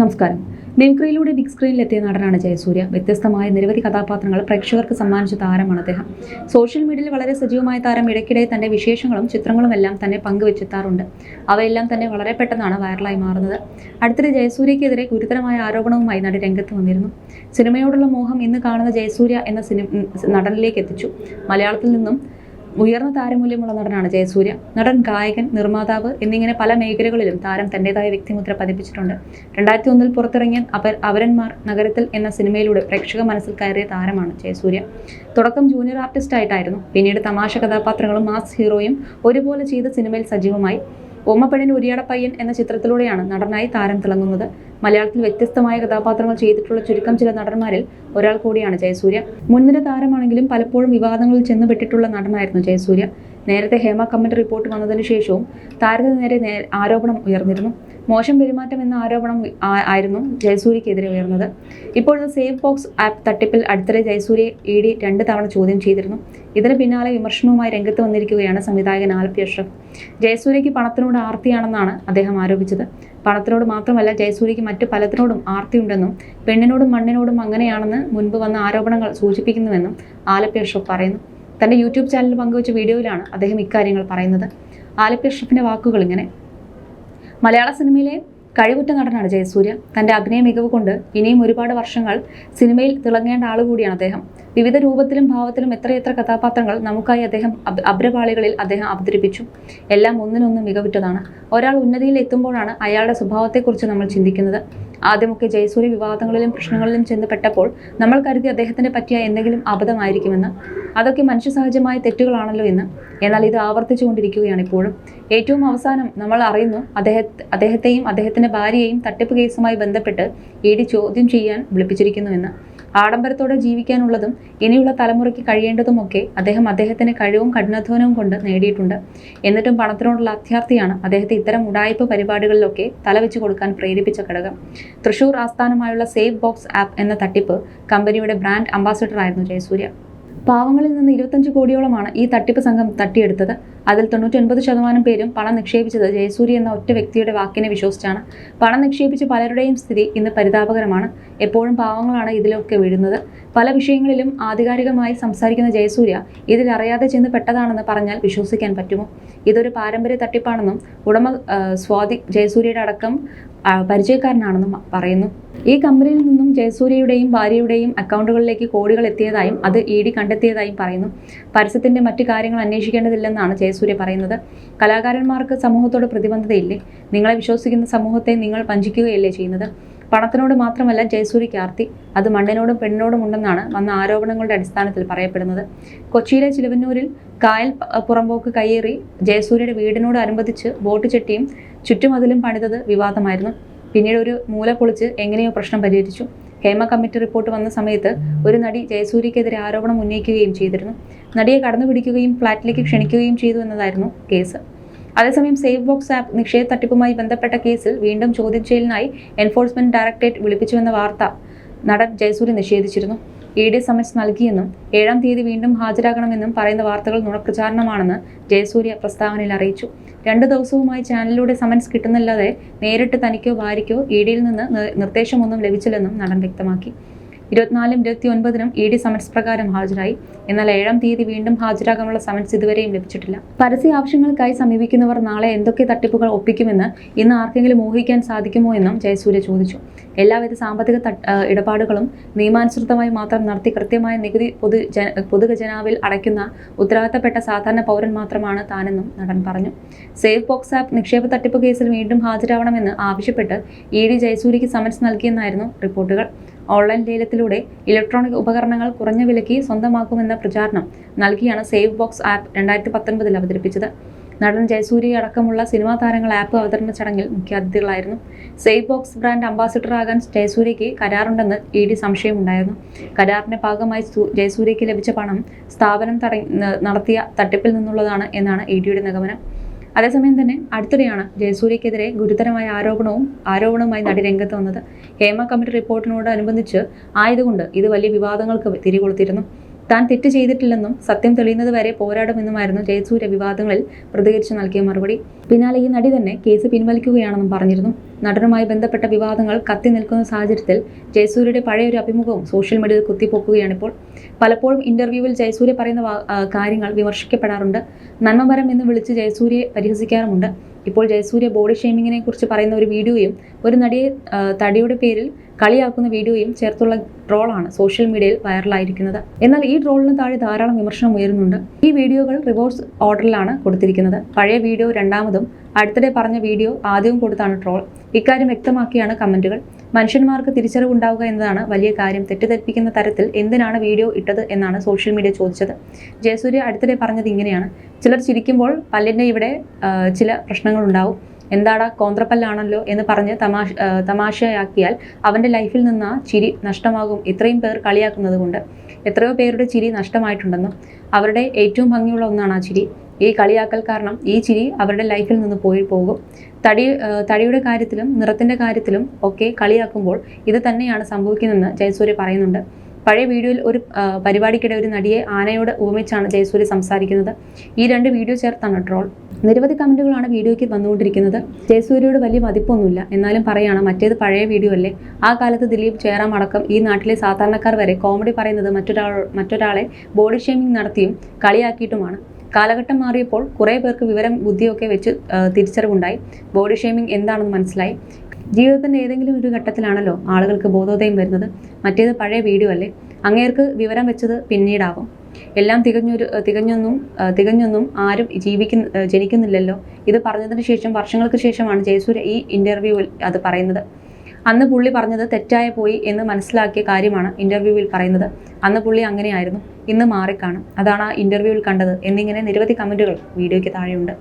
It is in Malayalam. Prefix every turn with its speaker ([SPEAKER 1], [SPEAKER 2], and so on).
[SPEAKER 1] നമസ്കാരം. മിമിക്രിയിലൂടെ ബിഗ് സ്ക്രീനിലെത്തിയ നടനാണ് ജയസൂര്യ. വ്യത്യസ്തമായ നിരവധി കഥാപാത്രങ്ങൾ പ്രേക്ഷകർക്ക് സമ്മാനിച്ച താരമാണ് അദ്ദേഹം. സോഷ്യൽ മീഡിയയിൽ വളരെ സജീവമായ താരം ഇടയ്ക്കിടെ തന്റെ വിശേഷങ്ങളും ചിത്രങ്ങളും എല്ലാം തന്നെ പങ്കുവെച്ചെത്താറുണ്ട്. അവയെല്ലാം തന്നെ വളരെ പെട്ടെന്നാണ് വൈറലായി മാറുന്നത്. അടുത്തിടെ ജയസൂര്യക്കെതിരെ ഗുരുതരമായ ആരോപണവുമായി നടി രംഗത്ത് വന്നിരുന്നു. സിനിമയോടുള്ള മോഹം ഇന്ന് കാണുന്ന ജയസൂര്യ എന്ന സിനിമ നടനിലേക്ക് എത്തിച്ചു. മലയാളത്തിൽ നിന്നും ഉയർന്ന താരമൂല്യമുള്ള നടനാണ് ജയസൂര്യ. നടൻ ഗായകൻ നിർമ്മാതാവ് എന്നിങ്ങനെ പല മേഖലകളിലും താരം തന്റേതായ വ്യക്തിമുദ്ര പതിപ്പിച്ചിട്ടുണ്ട്. രണ്ടായിരത്തി ഒന്നിൽ പുറത്തിറങ്ങിയ അപ അവരന്മാർ നഗരത്തിൽ എന്ന സിനിമയിലൂടെ പ്രേക്ഷക മനസ്സിൽ കയറിയ താരമാണ് ജയസൂര്യ. തുടക്കം ജൂനിയർ ആർട്ടിസ്റ്റ് ആയിട്ടായിരുന്നു പിന്നീട് തമാശ കഥാപാത്രങ്ങളും മാസ് ഹീറോയും ഒരുപോലെ ചെയ്ത സിനിമയിൽ സജീവമായി. ഓമപ്പണിൻ ഉരിയാടപ്പയ്യൻ എന്ന ചിത്രത്തിലൂടെയാണ് നടനായി താരം തിളങ്ങുന്നത്. മലയാളത്തിൽ വ്യത്യസ്തമായ കഥാപാത്രങ്ങൾ ചെയ്തിട്ടുള്ള ചുരുക്കം ചില നടന്മാരിൽ ഒരാൾ കൂടിയാണ് ജയസൂര്യ. മുൻനിര താരമാണെങ്കിലും പലപ്പോഴും വിവാദങ്ങളിൽ ചെന്നുപെട്ടിട്ടുള്ള നടനായിരുന്നു ജയസൂര്യ. നേരത്തെ ഹേമ കമ്മിറ്റി റിപ്പോർട്ട് വന്നതിന് ശേഷവും താരത്തിന് നേരെ ആരോപണം ഉയർന്നിരുന്നു. മോശം പെരുമാറ്റം എന്ന ആരോപണം ആയിരുന്നു ജയസൂര്യക്കെതിരെ ഉയർന്നത്. ഇപ്പോൾ സേവ് ബോക്സ് ആപ്പ് തട്ടിപ്പിൽ അടുത്തിടെ ജയസൂര്യ ഇ ഡി രണ്ട് തവണ ചോദ്യം ചെയ്തിരുന്നു. ഇതിന് പിന്നാലെ വിമർശനവുമായി രംഗത്ത് വന്നിരിക്കുകയാണ് സംവിധായകൻ ആലപ്പി അഷ്റഫ്. ജയസൂര്യയ്ക്ക് പണത്തിനോട് ആർത്തിയാണെന്നാണ് അദ്ദേഹം ആരോപിച്ചത്. പണത്തിനോട് മാത്രമല്ല ജയസൂര്യയ്ക്ക് മറ്റു പലതിനോടും ആർത്തിയുണ്ടെന്നും പെണ്ണിനോടും മണ്ണിനോടും അങ്ങനെയാണെന്ന് മുൻപ് വന്ന ആരോപണങ്ങൾ സൂചിപ്പിക്കുന്നുവെന്നും ആലപ്പി അഷ്റഫ് പറയുന്നു. തന്റെ യൂട്യൂബ് ചാനൽ പങ്കുവച്ച വീഡിയോയിലാണ് അദ്ദേഹം ഇക്കാര്യങ്ങൾ പറയുന്നത്. ആലപ്പി അഷ്റഫിന്റെ വാക്കുകൾ ഇങ്ങനെ. മലയാള സിനിമയിലെ കഴിവുറ്റ നടനാണ് ജയസൂര്യ. തന്റെ അഭിനയ മികവ് കൊണ്ട് ഇനിയും ഒരുപാട് വർഷങ്ങൾ സിനിമയിൽ തിളങ്ങേണ്ട ആളുകൂടിയാണ് അദ്ദേഹം. വിവിധ രൂപത്തിലും ഭാവത്തിലും എത്രയെത്ര കഥാപാത്രങ്ങൾ നമുക്കായി അദ്ദേഹം അഭ- അഭ്രപാളികളിൽ അദ്ദേഹം അവതരിപ്പിച്ചു. എല്ലാം ഒന്നിനൊന്ന് മികവുറ്റതാണ്. ഒരാൾ ഉന്നതിയിൽ എത്തുമ്പോഴാണ് അയാളുടെ സ്വഭാവത്തെക്കുറിച്ച് നമ്മൾ ചിന്തിക്കുന്നത്. ആദ്യമൊക്കെ ജയസൂര്യ വിവാദങ്ങളിലും പ്രശ്നങ്ങളിലും ചെന്ന് പെട്ടപ്പോൾ നമ്മൾ കരുതി അദ്ദേഹത്തിന് പറ്റിയ എന്തെങ്കിലും അബദ്ധമായിരിക്കുമെന്ന്. അതൊക്കെ മനുഷ്യസഹജമായ തെറ്റുകളാണല്ലോ എന്ന്. എന്നാൽ ഇത് ആവർത്തിച്ചുകൊണ്ടിരിക്കുകയാണ് ഇപ്പോഴും. ഏറ്റവും അവസാനം നമ്മൾ അറിയുന്നു അദ്ദേഹത്തെ അദ്ദേഹത്തെയും അദ്ദേഹത്തിന്റെ ഭാര്യയെയും തട്ടിപ്പ് കേസുമായി ബന്ധപ്പെട്ട് ഇ ഡി ചോദ്യം ചെയ്യാൻ വിളിപ്പിച്ചിരിക്കുന്നുവെന്ന് ആഡംബരത്തോടെ ജീവിക്കാനുള്ളതും ഇനിയുള്ള തലമുറയ്ക്ക് കഴിയേണ്ടതുമൊക്കെ അദ്ദേഹം അദ്ദേഹത്തിന്റെ കഴിവും കഠിനാധ്വാനവും കൊണ്ട് നേടിയിട്ടുണ്ട്. എന്നിട്ടും പണത്തിനോടുള്ള അത്യാർത്ഥിയാണ് അദ്ദേഹത്തെ ഇത്തരം ഉടായ്പ പരിപാടികളിലൊക്കെ തലവെച്ചു കൊടുക്കാൻ പ്രേരിപ്പിച്ച ഘടകം. തൃശൂർ ആസ്ഥാനമായുള്ള സേഫ് ബോക്സ് ആപ്പ് എന്ന തട്ടിപ്പ് കമ്പനിയുടെ ബ്രാൻഡ് അംബാസിഡറായിരുന്നു ജയസൂര്യ. പാവങ്ങളിൽ നിന്ന് ഇരുപത്തഞ്ച് കോടിയോളമാണ് ഈ തട്ടിപ്പ് സംഘം തട്ടിയെടുത്തത്. അതിൽ തൊണ്ണൂറ്റൊൻപത് ശതമാനം പേരും പണം നിക്ഷേപിച്ചത് ജയസൂര്യ എന്ന ഒറ്റ വ്യക്തിയുടെ വാക്കിനെ വിശ്വസിച്ചാണ്. പണം നിക്ഷേപിച്ച പലരുടെയും സ്ഥിതി ഇന്ന് പരിതാപകരമാണ്. എപ്പോഴും പാവങ്ങളാണ് ഇതിലൊക്കെ വീഴുന്നത്. പല വിഷയങ്ങളിലും ആധികാരികമായി സംസാരിക്കുന്ന ജയസൂര്യ ഇതിൽ അറിയാതെ ചെന്ന് പെട്ടതാണെന്ന് പറഞ്ഞാൽ വിശ്വസിക്കാൻ പറ്റുമോ? ഇതൊരു പാരമ്പര്യ തട്ടിപ്പാണെന്നും ഉടമ സ്വാതി ജയസൂര്യയുടെ അടക്കം പരിചയക്കാരനാണെന്നും പറയുന്നു. ഈ കമ്പനിയിൽ നിന്നും ജയസൂര്യയുടെയും ഭാര്യയുടെയും അക്കൗണ്ടുകളിലേക്ക് കോടികൾ എത്തിയതായും അത് ഇ ഡി കണ്ടെത്തിയതായും പറയുന്നു. പരസ്യത്തിന്റെ മറ്റു കാര്യങ്ങൾ അന്വേഷിക്കേണ്ടതില്ലെന്നാണ് ജയസൂര്യ പറയുന്നത്. കലാകാരന്മാർക്ക് സമൂഹത്തോട് പ്രതിബന്ധതയില്ലേ നിങ്ങളെ വിശ്വസിക്കുന്ന സമൂഹത്തെ നിങ്ങൾ വഞ്ചിക്കുകയല്ലേ ചെയ്യുന്നത്? പണത്തിനോട് മാത്രമല്ല ജയസൂര്യയ്ക്ക് ആർത്തി. അത് മണ്ണിനോടും പെണ്ണിനോടും ഉണ്ടെന്നാണ് വന്ന ആരോപണങ്ങളുടെ അടിസ്ഥാനത്തിൽ പറയപ്പെടുന്നത്. കൊച്ചിയിലെ ചിലവന്നൂരിൽ കായൽ പുറമ്പോക്ക് കയ്യേറി ജയസൂര്യയുടെ വീടിനോട് അനുബന്ധിച്ച് ബോട്ട് ചെട്ടിയും ചുറ്റുമതിലും പണിതത് വിവാദമായിരുന്നു. പിന്നീട് ഒരു മൂല പൊളിച്ച് എങ്ങനെയോ പ്രശ്നം പരിഹരിച്ചു. ഹേമ കമ്മിറ്റി റിപ്പോർട്ട് വന്ന സമയത്ത് ഒരു നടി ജയസൂര്യക്കെതിരെ ആരോപണം ഉന്നയിക്കുകയും ചെയ്തിരുന്നു. നടിയെ കടന്നു പിടിക്കുകയും ഫ്ളാറ്റിലേക്ക് ക്ഷണിക്കുകയും ചെയ്തു എന്നതായിരുന്നു കേസ്. അതേസമയം സേഫ് ബോക്സ് ആപ്പ് നിക്ഷേപ തട്ടിപ്പുമായി ബന്ധപ്പെട്ട കേസിൽ വീണ്ടും ചോദ്യം ചെയ്യലിനായി എൻഫോഴ്സ്മെന്റ് ഡയറക്ടറേറ്റ് വിളിപ്പിച്ചുവെന്ന വാർത്ത നടൻ ജയസൂര്യ നിഷേധിച്ചിരുന്നു. ഇ ഡി സമൻസ് നൽകിയെന്നും ഏഴാം തീയതി വീണ്ടും ഹാജരാകണമെന്നും പറയുന്ന വാർത്തകൾ നുണപ്രചാരണമാണെന്ന് ജയസൂര്യ പ്രസ്താവനയിൽ അറിയിച്ചു. രണ്ട് ദിവസവുമായി ചാനലിലൂടെ സമൻസ് കിട്ടുന്നില്ലാതെ നേരിട്ട് തനിക്കോ ഭാര്യയ്ക്കോ ഇ ഡിയിൽ നിന്ന് നിർദ്ദേശമൊന്നും ലഭിച്ചില്ലെന്നും നടൻ വ്യക്തമാക്കി. ഇരുപത്തിനാലും ഇരുപത്തി ഒൻപതിനും ഇ ഡി സമൻസ് പ്രകാരം ഹാജരായി. എന്നാൽ ഏഴാം തീയതി വീണ്ടും ഹാജരാകാനുള്ള സമൻസ് ഇതുവരെയും ലഭിച്ചിട്ടില്ല. പരസ്യ ആവശ്യങ്ങൾക്കായി സമീപിക്കുന്നവർ നാളെ എന്തൊക്കെ തട്ടിപ്പുകൾ ഒപ്പിക്കുമെന്ന് ഇന്ന് ആർക്കെങ്കിലും ഊഹിക്കാൻ സാധിക്കുമോ എന്നും ജയസൂര്യ ചോദിച്ചു. എല്ലാവിധ സാമ്പത്തിക ഇടപാടുകളും നിയമാനുസൃതമായി മാത്രം നടത്തി കൃത്യമായ നികുതി പൊതു ജന പൊതുഖജനാവിൽ അടയ്ക്കുന്ന ഉത്തരവാദിത്തപ്പെട്ട സാധാരണ പൗരൻ മാത്രമാണ് താനെന്നും നടൻ പറഞ്ഞു. സേഫ് ബോക്സ് ആപ്പ് നിക്ഷേപ തട്ടിപ്പ് കേസിൽ വീണ്ടും ഹാജരാവണമെന്ന് ആവശ്യപ്പെട്ട് ഇ ഡി ജയസൂര്യക്ക് സമൻസ് നൽകിയെന്നായിരുന്നു റിപ്പോർട്ടുകൾ. ഓൺലൈൻ ലേലത്തിലൂടെ ഇലക്ട്രോണിക് ഉപകരണങ്ങൾ കുറഞ്ഞ വിലയ്ക്ക് സ്വന്തമാക്കുമെന്ന പ്രചാരണം നൽകിയാണ് സേവ് ബോക്സ് ആപ്പ് രണ്ടായിരത്തി പത്തൊൻപതിൽ അവതരിപ്പിച്ചത്. നടൻ ജയസൂര്യ അടക്കമുള്ള സിനിമാ താരങ്ങൾ ആപ്പ് അവതരണ ചടങ്ങിൽ മുഖ്യാതിഥികളായിരുന്നു. സേവ് ബോക്സ് ബ്രാൻഡ് അംബാസിഡർ ആകാൻ ജയസൂര്യയ്ക്ക് കരാറുണ്ടെന്ന് ഇ ഡി സംശയമുണ്ടായിരുന്നു. കരാറിന്റെ ഭാഗമായി ജയസൂര്യയ്ക്ക് ലഭിച്ച പണം സ്ഥാപനം നടത്തിയ തട്ടിപ്പിൽ നിന്നുള്ളതാണ് എന്നാണ് ഇ ഡിയുടെ നിഗമനം. അതേസമയം തന്നെ അടുത്തിടെയാണ് ജയസൂര്യക്കെതിരെ ഗുരുതരമായ ആരോപണവും ആരോപണവുമായി നടി രംഗത്ത് വന്നത്. ഹേമ കമ്മിറ്റി റിപ്പോർട്ടിനോട് അനുബന്ധിച്ച് ആയതുകൊണ്ട് ഇത് വലിയ വിവാദങ്ങൾക്ക് തിരികൊളുത്തിരുന്നു താൻ തെറ്റ് ചെയ്തിട്ടില്ലെന്നും സത്യം തെളിയുന്നത് വരെ പോരാടുമെന്നുമായിരുന്നു ജയസൂര്യ വിവാദങ്ങളിൽ പ്രതികരിച്ച് നൽകിയ മറുപടി. പിന്നാലെ ഈ നടി തന്നെ കേസ് പിൻവലിക്കുകയാണെന്നും പറഞ്ഞിരുന്നു. നടനുമായി ബന്ധപ്പെട്ട വിവാദങ്ങൾ കത്തി നിൽക്കുന്ന സാഹചര്യത്തിൽ ജയസൂര്യയുടെ പഴയൊരു അഭിമുഖവും സോഷ്യൽ മീഡിയയിൽ കുത്തിപ്പോക്കുകയാണിപ്പോൾ. പലപ്പോഴും ഇന്റർവ്യൂവിൽ ജയസൂര്യ പറയുന്ന കാര്യങ്ങൾ വിമർശിക്കപ്പെടാറുണ്ട്. നന്മമരം എന്ന് വിളിച്ച് ജയസൂര്യയെ പരിഹസിക്കാറുമുണ്ട്. ഇപ്പോൾ ജയസൂര്യ ബോഡി ഷെയ്മിങ്ങിനെ കുറിച്ച് പറയുന്ന ഒരു വീഡിയോയും ഒരു നടിയെ തടിയുടെ പേരിൽ കളിയാക്കുന്ന വീഡിയോയും ചേർത്തുള്ള ട്രോളാണ് സോഷ്യൽ മീഡിയയിൽ വൈറലായിരിക്കുന്നത് എന്നാൽ ഈ ട്രോളിന് താഴെ ധാരാളം വിമർശനം ഉയരുന്നുണ്ട്. ഈ വീഡിയോകൾ റിവേഴ്സ് ഓർഡറിലാണ് കൊടുത്തിരിക്കുന്നത്. പഴയ വീഡിയോ രണ്ടാമതും അടുത്തിടെ പറഞ്ഞ വീഡിയോ ആദ്യവും കൊടുത്താണ് ട്രോൾ. ഇക്കാര്യം വ്യക്തമാക്കിയാണ് കമന്റുകൾ. മനുഷ്യന്മാർക്ക് തിരിച്ചറിവുണ്ടാവുക എന്നതാണ് വലിയ കാര്യം. തെറ്റിദ്ധരിപ്പിക്കുന്ന തരത്തിൽ എന്തിനാണ് വീഡിയോ ഇട്ടത് എന്നാണ് സോഷ്യൽ മീഡിയ ചോദിച്ചത്. ജയസൂര്യ അടുത്തിടെ പറഞ്ഞത് ഇങ്ങനെയാണ്. ചിലർ ചിരിക്കുമ്പോൾ പല്ലിന്റെ ഇവിടെ ചില പ്രശ്നങ്ങളുണ്ടാവും. എന്താടാ കോന്ത്രപ്പല്ലാണല്ലോ എന്ന് പറഞ്ഞ് തമാശ തമാശയാക്കിയാൽ അവന്റെ ലൈഫിൽ നിന്ന് ആ ചിരി നഷ്ടമാകും. ഇത്രയും പേർ കളിയാക്കുന്നത് കൊണ്ട് എത്രയോ പേരുടെ ചിരി നഷ്ടമായിട്ടുണ്ടെന്നും അവരുടെ ഏറ്റവും ഭംഗിയുള്ള ഒന്നാണ് ആ ചിരി. ഈ കളിയാക്കൽ കാരണം ഈ ചിരി അവരുടെ ലൈഫിൽ നിന്ന് പോയി പോകും. തടി തടിയുടെ കാര്യത്തിലും നിറത്തിന്റെ കാര്യത്തിലും ഒക്കെ കളിയാക്കുമ്പോൾ ഇത് തന്നെയാണ് സംഭവിക്കുന്നതെന്ന് ജയസൂര്യ പറയുന്നുണ്ട്. പഴയ വീഡിയോയിൽ ഒരു പരിപാടിക്കിടെ ഒരു നടിയെ ആനയോട് ഉപമിച്ചാണ് ജയസൂര്യ സംസാരിക്കുന്നത്. ഈ രണ്ട് വീഡിയോ ചേർത്താണ് ട്രോൾ. നിരവധി കമന്റുകളാണ് വീഡിയോയ്ക്ക് വന്നുകൊണ്ടിരിക്കുന്നത്. ജയസൂര്യയോട് വലിയ മതിപ്പൊന്നുമില്ല. എന്നാലും പറയാണ് മറ്റേത് പഴയ വീഡിയോ അല്ലേ? ആ കാലത്ത് ദിലീപ് ജയറാം അടക്കം ഈ നാട്ടിലെ സാധാരണക്കാർ വരെ കോമഡി പറയുന്നത് മറ്റൊരാൾ മറ്റൊരാളെ ബോഡി ഷേമിംഗ് നടത്തിയും കളിയാക്കിയിട്ടുമാണ്. കാലഘട്ടം മാറിയപ്പോൾ കുറേ പേർക്ക് വിവരം ബുദ്ധിയൊക്കെ വെച്ച് തിരിച്ചറിവുണ്ടായി. ബോഡി ഷേമിംഗ് എന്താണെന്ന് മനസ്സിലായി. ജീവിതത്തിന്റെ ഏതെങ്കിലും ഒരു ഘട്ടത്തിലാണല്ലോ ആളുകൾക്ക് ബോധോദയം വരുന്നത്. മറ്റേത് പഴയ വീഡിയോ അല്ലേ? അങ്ങേർക്ക് വിവരം വെച്ചത് പിന്നീടാവും എല്ലാം തികഞ്ഞൊരു തികഞ്ഞൊന്നും തികഞ്ഞൊന്നും ആരും ജീവിക്കുന്ന ജനിക്കുന്നില്ലല്ലോ. ഇത് പറഞ്ഞതിന് ശേഷം വർഷങ്ങൾക്ക് ശേഷമാണ് ജയസൂര്യ ഈ ഇന്റർവ്യൂവിൽ അത് പറയുന്നത്. അന്ന് പുള്ളി പറഞ്ഞത് തെറ്റായ പോയി എന്ന് മനസ്സിലാക്കിയ കാര്യമാണ് ഇന്റർവ്യൂവിൽ പറയുന്നത്. അന്ന് പുള്ളി അങ്ങനെയായിരുന്നു. ഇന്ന് മാറിക്കാണും. അതാണ് ആ ഇന്റർവ്യൂവിൽ കണ്ടത് എന്നിങ്ങനെ നിരവധി കമന്റുകൾ വീഡിയോയ്ക്ക് താഴെയുണ്ട്.